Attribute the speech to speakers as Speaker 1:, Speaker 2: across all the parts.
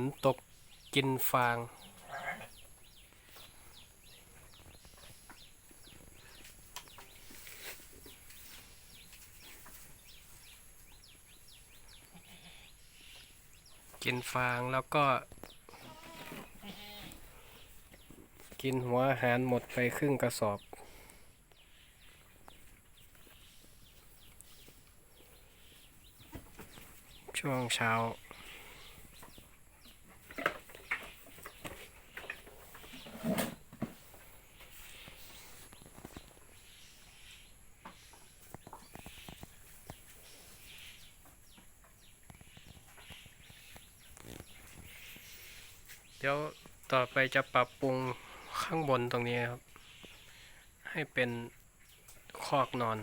Speaker 1: นตกกินฟาง กินฟางแล้วก็ กินหัวอาหารหมดไปครึ่งกระสอบช่วงเช้า เดี๋ยวต่อไปจะปรับปรุงข้างบนตรงนี้ครับ ให้เป็นคอกนอน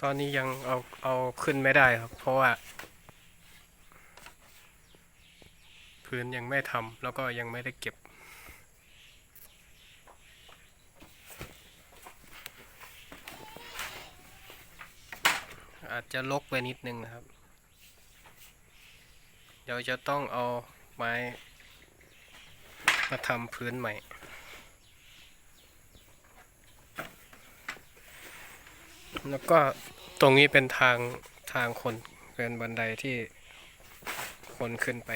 Speaker 1: ตอนนี้ยังเอาเอาขึ้นไม่ได้ครับ เพราะว่า พื้นยังไม่ทำแล้วก็ยังไม่ได้เก็บอาจจะลกไปนิดนึงนะครับ เดี๋ยวจะต้องเอาไม้มาทำพื้นใหม่ แล้วก็ตรงนี้เป็นทางทางคนเป็นบันไดที่คนขึ้นไป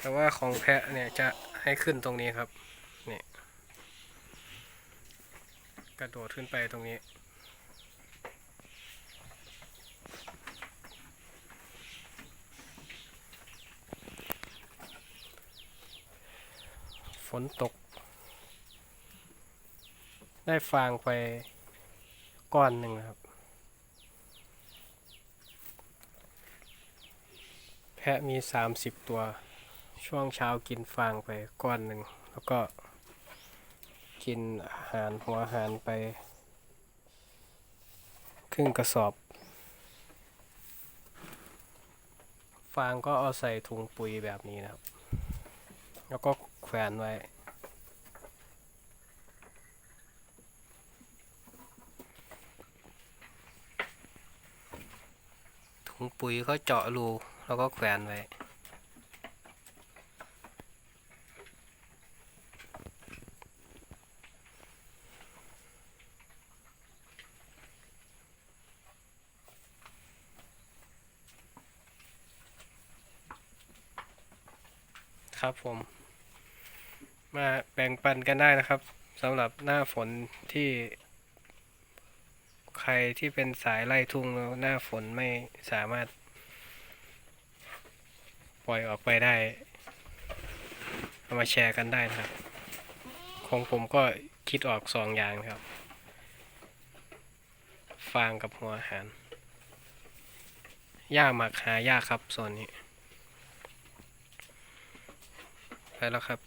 Speaker 1: แต่ว่าของแพะเนี่ยจะให้ขึ้นตรงนี้ครับนี่กระโดดขึ้นไปตรงนี้ ฝนตก ได้ฟางไปก้อนหนึ่งนะครับ แพะมีสามสิบตัว ช่วงเช้ากินฟางไปก้อนหนึ่ง แล้วก็กินอาหารหัวอาหารไป ครึ่งกระสอบ ฟางก็เอาใส่ถุงปุ๋ยแบบนี้นะครับ แล้วก็ แขวนไว้ ถุงปุ๋ยก็เจาะรูแล้วก็แขวนไว้ครับผม มาแบ่งปันกันได้นะครับสำหรับหน้าฝนที่ใครที่เป็นสายไล่ทุ่งแล้วหน้าฝนไม่สามารถ ปล่อยออกไปได้ เอามาแชร์กันได้นะครับ ของผมก็คิดออกสองอย่างครับ ฟางกับหัวอาหารหญ้าหมักหายากครับโซนนี้ไปแล้วครับ